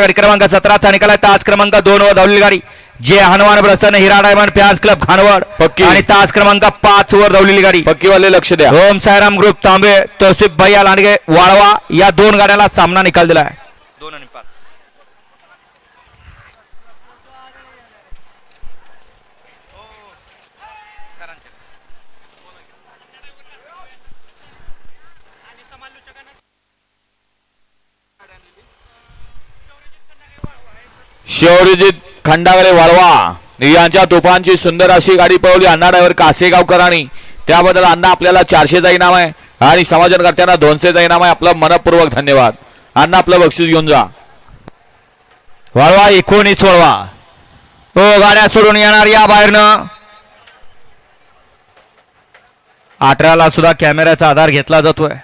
गाडी क्रमांक सतराचा निकाला तास क्रमांक दोन वर धावलेली गाडी. जे Hanuman Prasanna Hira diamond fans club Khanwad. पक्की. आणि तास क्रमांक पाच वर धावलेली गाडी. पक्कीवाले लक्ष द्या. ओम सायराम ग्रुप तांबे तौसिफ भैया लांडगे वाळवा या दोन गाड्याला सामना निकाल दिला आहे. दोन आणि शौर्यजित खंडागरे वाळवा. यांच्या तुफानची सुंदर अशी गाडी पळवली अण्णा ड्रायव्हर कासेगावकरांनी. त्याबद्दल अण्णा आपल्याला चारशेचा इनाम आहे आणि समाजनकर्त्यांना दोनशेचा इनाम आहे. आपला मनपूर्वक धन्यवाद. अण्णा आपलं बक्षीस घेऊन जा. वळवा एकोणीस वळवा. हो गाड्या सोडून येणार या बाहेरनं. अठराला सुद्धा कॅमेऱ्याचा आधार घेतला जातोय.